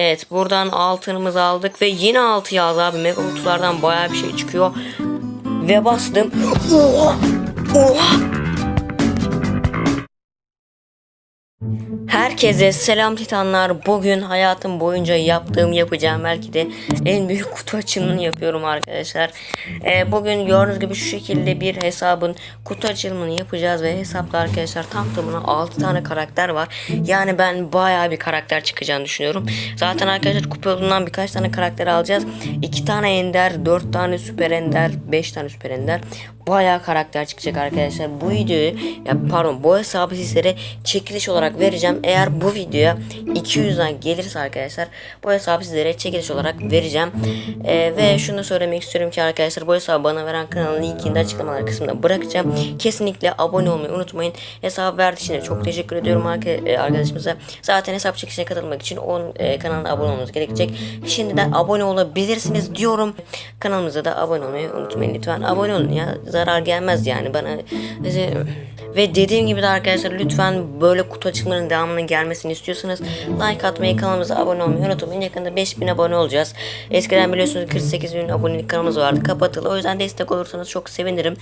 Evet buradan altınımızı aldık ve yine altı yazdı abi. Mega kutulardan baya bir şey çıkıyor. Ve bastım. Oha! Oha! Herkese selam titanlar. Bugün hayatım boyunca yaptığım yapacağım belki de en büyük kutu açılımını yapıyorum arkadaşlar. Ee, bugün gördüğünüz gibi şu şekilde bir hesabın kutu açılımını yapacağız ve hesapta arkadaşlar tam tamına 6 tane karakter var. Yani ben bayağı bir karakter çıkacağını düşünüyorum. Zaten arkadaşlar kupa yolundan birkaç tane karakter alacağız. 2 tane ender, 4 tane süper ender, 5 tane süper ender bayağı karakter çıkacak arkadaşlar. Bu videoyu ya pardon bu hesabı sizlere çekiliş olarak vereceğim. Eğer bu videoya 200'den gelirse arkadaşlar bu hesabı sizlere çekiliş olarak vereceğim. Ee, ve şunu söylemek istiyorum ki arkadaşlar bu hesabı bana veren kanalın linkini de açıklamalar kısmında bırakacağım. Kesinlikle abone olmayı unutmayın. Hesabı verdiği için çok teşekkür ediyorum e, arkadaşımıza. Zaten hesap çekilişine katılmak için onun e, kanalına abone olmanız gerekecek. Şimdiden abone olabilirsiniz diyorum. Kanalımıza da abone olmayı unutmayın lütfen. Abone olun ya zarar gelmez yani bana. Ve dediğim gibi de arkadaşlar lütfen böyle kutu açılımlarının devamının gelmesini istiyorsanız like atmayı kanalımıza abone olmayı unutmayın. Yakında 5000 abone olacağız. Eskiden biliyorsunuz 48 bin abonelik kanalımız vardı kapatılı. O yüzden destek olursanız çok sevinirim.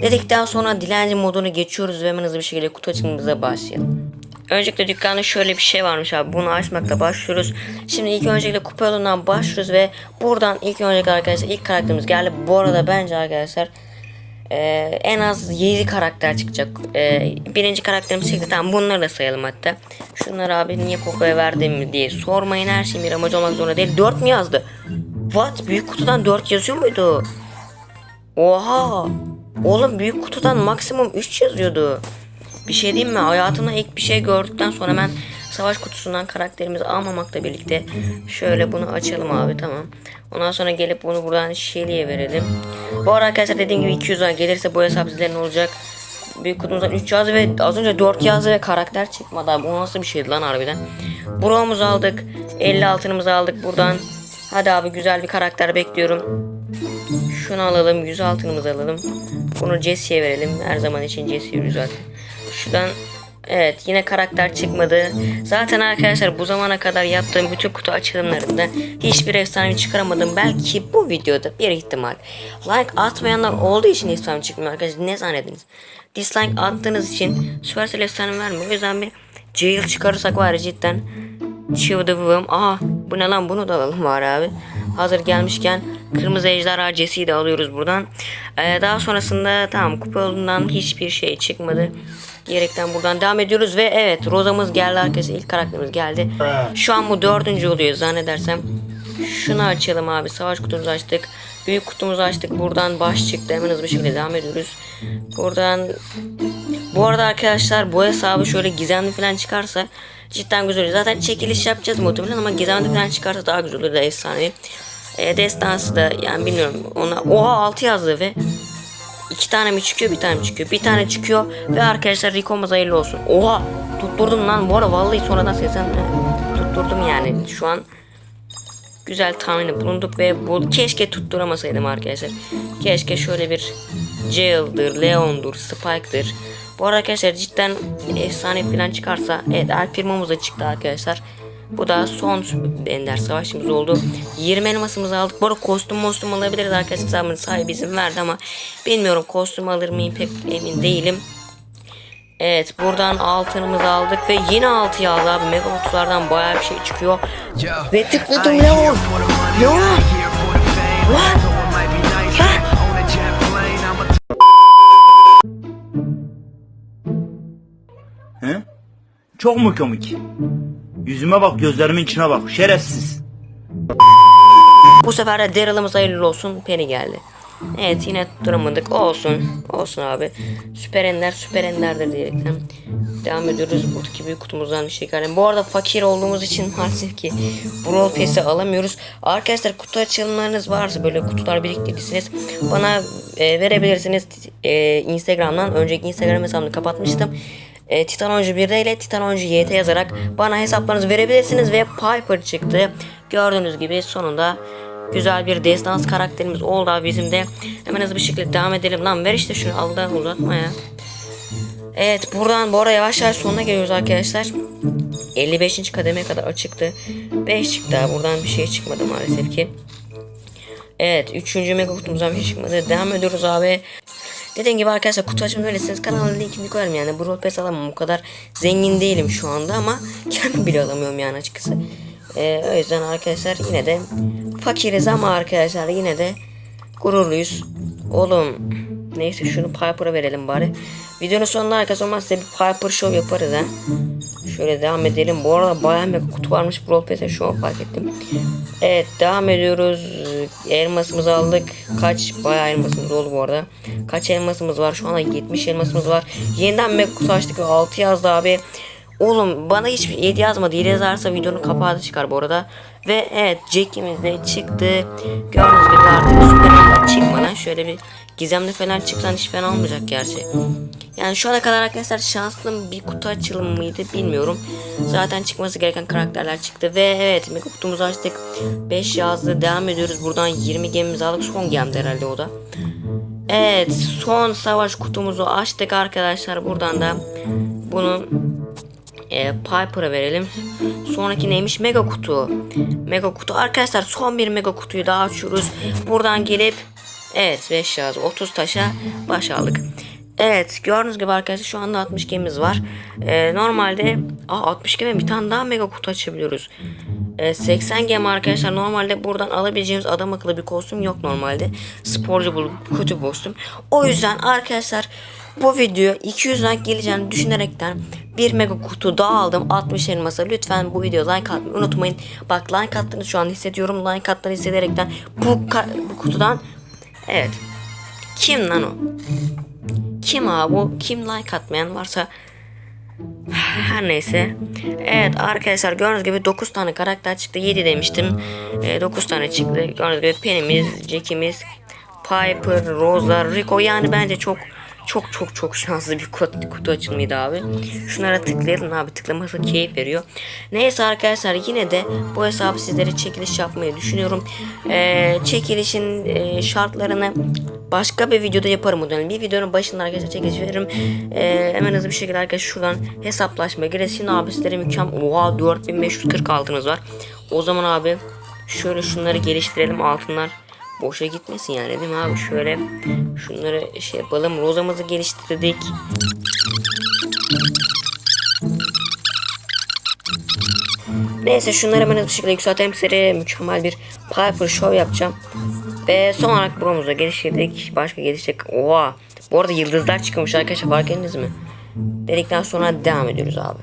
Dedikten sonra dilenci modunu geçiyoruz ve hemen hızlı bir şekilde kutu açılımımıza başlayalım. Öncelikle dükkanda şöyle bir şey varmış abi. Bunu açmakla başlıyoruz. Şimdi ilk öncelikle kupa yolundan başlıyoruz ve buradan ilk öncelikle arkadaşlar ilk karakterimiz geldi. Bu arada bence arkadaşlar e, en az 7 karakter çıkacak. E, birinci karakterimiz çıktı. Tamam bunları da sayalım hatta. Şunları abi niye Poco'ya verdim mi diye sormayın. Her şeyin bir amacı olmak zorunda değil. 4 mü yazdı? What? Büyük kutudan 4 yazıyor muydu? Oha! Oğlum büyük kutudan maksimum 3 yazıyordu. Bir şey diyeyim mi? Hayatımda ilk bir şey gördükten sonra ben savaş kutusundan karakterimizi almamakla birlikte şöyle bunu açalım abi tamam. Ondan sonra gelip bunu buradan Shelly'e verelim. Bu arada arkadaşlar dediğim gibi 200 lira gelirse bu hesap sizlerin olacak. Büyük kutumuzdan 3 yazdı ve az önce 4 yazdı ve karakter çıkmadı abi. O nasıl bir şeydi lan harbiden. Bro'muzu aldık. 50 altınımızı aldık buradan. Hadi abi güzel bir karakter bekliyorum. Şunu alalım. 100 altınımızı alalım. Bunu Jesse'ye verelim. Her zaman için Jesse yürü zaten. Şuradan Evet yine karakter çıkmadı. Zaten arkadaşlar bu zamana kadar yaptığım bütün kutu açılımlarında hiçbir efsane çıkaramadım. Belki bu videoda bir ihtimal. Like atmayanlar olduğu için efsane çıkmıyor arkadaşlar. Ne zannediniz? Dislike attığınız için Supercell efsane vermiyor. O yüzden bir jail çıkarırsak var ya cidden çıldırırım. Aha bu ne lan bunu da alalım var abi. Hazır gelmişken kırmızı ejderha Jesse'yi de alıyoruz buradan. Ee, daha sonrasında tamam kupa yolundan hiçbir şey çıkmadı. Diyerekten buradan devam ediyoruz ve evet Roza'mız geldi arkadaşlar ilk karakterimiz geldi. Şu an bu dördüncü oluyor zannedersem. Şunu açalım abi savaş kutumuzu açtık. Büyük kutumuzu açtık buradan baş çıktı hemen hızlı bir şekilde devam ediyoruz. Buradan bu arada arkadaşlar bu hesabı şöyle gizemli falan çıkarsa cidden güzel olur. Zaten çekiliş yapacağız muhtemelen ama gizemli falan çıkarsa daha güzel olur da efsane. E, destansı da yani bilmiyorum ona oha 6 yazdı ve iki tane mi çıkıyor bir tane mi çıkıyor bir tane çıkıyor ve arkadaşlar Rico'muz hayırlı olsun. Oha tutturdum lan bu arada vallahi sonradan seslen tutturdum yani şu an güzel tahmini bulunduk ve bu keşke tutturamasaydım arkadaşlar. Keşke şöyle bir Jail'dır, Leon'dur, Spike'dır. Bu arada arkadaşlar cidden efsane falan çıkarsa evet El Primo'muz da çıktı arkadaşlar. Bu da son ender savaşımız oldu. 20 elmasımızı aldık. Bu arada kostüm mostüm alabiliriz arkadaşlar. Hesabın sahibi izin verdi ama bilmiyorum kostüm alır mıyım pek emin değilim. Evet buradan altınımızı aldık ve yine altı yazdı abi. Mega kutulardan bayağı bir şey çıkıyor. Ve tıkladım Leon. Leon. What? Çok mu komik? Yüzüme bak, gözlerimin içine bak. Şerefsiz. Bu sefer de Daryl'ımız hayırlı olsun. Penny geldi. Evet yine tutturamadık. Olsun. Olsun abi. Süper ender süper enderdir diyerekten. Devam ediyoruz. Buradaki büyük kutumuzdan bir şey. Bu arada fakir olduğumuz için maalesef ki Brawl Pass'i alamıyoruz. Arkadaşlar kutu açılımlarınız varsa böyle kutular biriktirdiyseniz bana e, verebilirsiniz. E, Instagram'dan. Önceki Instagram hesabımı kapatmıştım. E, Titan Oyuncu 1'de ile Titan Oyuncu YT yazarak bana hesaplarınızı verebilirsiniz ve Piper çıktı. Gördüğünüz gibi sonunda güzel bir destans karakterimiz oldu abi bizim de. Hemen hızlı bir şekilde devam edelim. Lan ver işte şunu aldan uzatma ya. Evet buradan bu arada yavaş yavaş sonuna geliyoruz arkadaşlar. 55. kademe kadar açıktı. 5 çıktı abi. Buradan bir şey çıkmadı maalesef ki. Evet 3. mega kutumuzdan bir şey çıkmadı. Devam ediyoruz abi. Dediğim gibi arkadaşlar kutu açımı verirseniz kanalın linkini koyarım yani. Bu Pass alamam o kadar zengin değilim şu anda ama kendim bile alamıyorum yani açıkçası. Ee, o yüzden arkadaşlar yine de fakiriz ama arkadaşlar yine de gururluyuz. Oğlum neyse şunu Piper'a verelim bari. Videonun sonunda arkadaşlar olmaz size bir Piper show yaparız ha. Şöyle devam edelim. Bu arada bayağı mega kutu varmış Brawl şu an fark ettim. Evet devam ediyoruz. Elmasımızı aldık. Kaç bayağı elmasımız oldu bu arada. Kaç elmasımız var? Şu anda 70 elmasımız var. Yeniden mega kutu açtık. 6 yazdı abi. Oğlum bana hiç 7 yazmadı. 7 yazarsa videonun kapağı da çıkar bu arada. Ve evet Jack'imiz de çıktı. Gördüğünüz gibi artık Superman'dan çıkmadan şöyle bir gizemli falan çıksan hiç fena olmayacak gerçi. Yani şu ana kadar arkadaşlar şanslı bir kutu açılımı mıydı bilmiyorum. Zaten çıkması gereken karakterler çıktı. Ve evet mega kutumuzu açtık. 5 yazdı. Devam ediyoruz. Buradan 20 gemimizi aldık. Son gemdi herhalde o da. Evet son savaş kutumuzu açtık arkadaşlar. Buradan da bunu e, Piper'a verelim. Sonraki neymiş? Mega kutu. Mega kutu. Arkadaşlar son bir mega kutuyu daha açıyoruz. Buradan gelip evet 5 yaz 30 taşa baş aldık. Evet gördüğünüz gibi arkadaşlar şu anda 60 gemimiz var. E, normalde aa, 60 gemi bir tane daha mega kutu açabiliyoruz. E, 80 gemi arkadaşlar normalde buradan alabileceğimiz adam akıllı bir kostüm yok normalde. Sporcu bul kötü kostüm. O yüzden arkadaşlar bu video 200 like geleceğini düşünerekten bir mega kutu daha aldım 60 elmasa lütfen bu videoya like atmayı unutmayın bak like attığınızı şu an hissediyorum like attığını hissederekten bu, bu kutudan evet kim lan o kim abi kim like atmayan varsa her neyse. Evet arkadaşlar gördüğünüz gibi 9 tane karakter çıktı. 7 demiştim. 9 tane çıktı. Gördüğünüz gibi Penny'miz, Jack'imiz, Piper, Rosa, Rico yani bence çok çok çok çok şanslı bir kutu, kutu açılımıydı abi. Şunlara tıklayalım abi tıklaması keyif veriyor. Neyse arkadaşlar yine de bu hesabı sizlere çekiliş yapmayı düşünüyorum. Ee, çekilişin e, şartlarını başka bir videoda yaparım muhtemelen. Bir videonun başında arkadaşlar çekiliş veririm. Ee, hemen hızlı bir şekilde arkadaşlar şuradan hesaplaşma. Şimdi abi sizlere mükemmel. Oha 4540 altınız var. O zaman abi şöyle şunları geliştirelim altınlar boşa gitmesin yani değil mi abi? Şöyle şunları şey yapalım. Rozamızı geliştirdik. Neyse şunları hızlı bir şekilde yükseltelim. Size mükemmel bir Piper Show yapacağım. Ve son olarak bronzda geliştirdik. Başka gelişecek. Oha. Bu arada yıldızlar çıkmış arkadaşlar fark ettiniz mi? Dedikten sonra devam ediyoruz abi.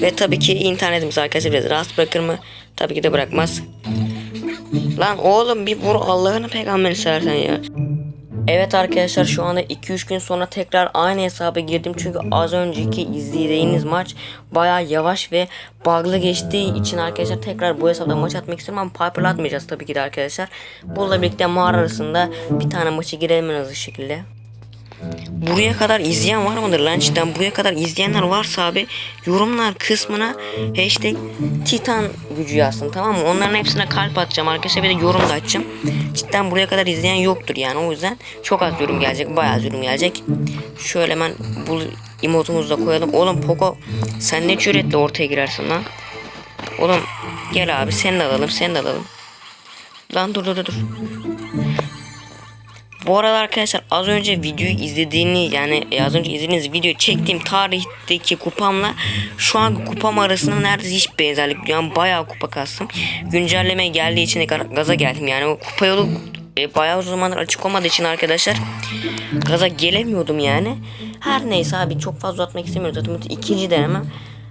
Ve tabii ki internetimiz arkadaşlar biraz rahatsız bırakır mı? Tabii ki de bırakmaz. Lan oğlum bir vur Allah'ını peygamberi seversen ya. Evet arkadaşlar şu anda 2-3 gün sonra tekrar aynı hesaba girdim. Çünkü az önceki izlediğiniz maç baya yavaş ve bug'lı geçtiği için arkadaşlar tekrar bu hesapta maç atmak istiyorum ama Piper'la atmayacağız tabii ki de arkadaşlar. Bununla birlikte mağara arasında bir tane maçı girelim en hızlı şekilde. Buraya kadar izleyen var mıdır lan cidden? Buraya kadar izleyenler varsa abi yorumlar kısmına hashtag Titan gücü yazsın tamam mı? Onların hepsine kalp atacağım arkadaşlar bir de yorum da açacağım. Cidden buraya kadar izleyen yoktur yani o yüzden çok az yorum gelecek bayağı az yorum gelecek. Şöyle hemen bu emotumuzu da koyalım. Oğlum Poco sen ne cüretle ortaya girersin lan? Oğlum gel abi seni de alalım seni de alalım. Lan dur dur dur. Bu arada arkadaşlar az önce videoyu izlediğini yani e, az önce izlediğiniz video çektiğim tarihteki kupamla şu an kupam arasında neredeyse hiç benzerlik yok. Yani bayağı kupa kastım. Güncelleme geldiği için de ga- gaza geldim yani o kupa yolu e, bayağı uzun zamandır açık olmadığı için arkadaşlar gaza gelemiyordum yani. Her neyse abi çok fazla uzatmak istemiyorum zaten ikinci denemem.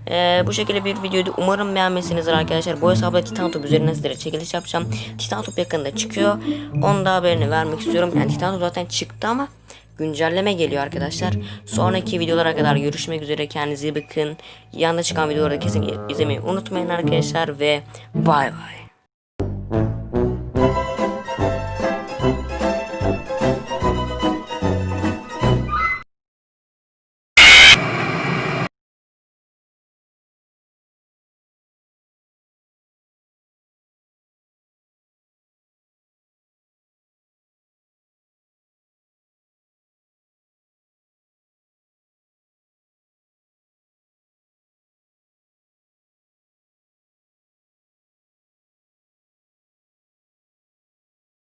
Ee, bu şekilde bir videoydu. Umarım beğenmişsinizdir arkadaşlar. Bu hesapta Titan Top üzerinden sizlere çekiliş yapacağım. Titan Top yakında çıkıyor. Onun da haberini vermek istiyorum. Yani Titan Top zaten çıktı ama güncelleme geliyor arkadaşlar. Sonraki videolara kadar görüşmek üzere. Kendinize iyi bakın. Yanında çıkan videoları kesin izlemeyi unutmayın arkadaşlar ve bay bay.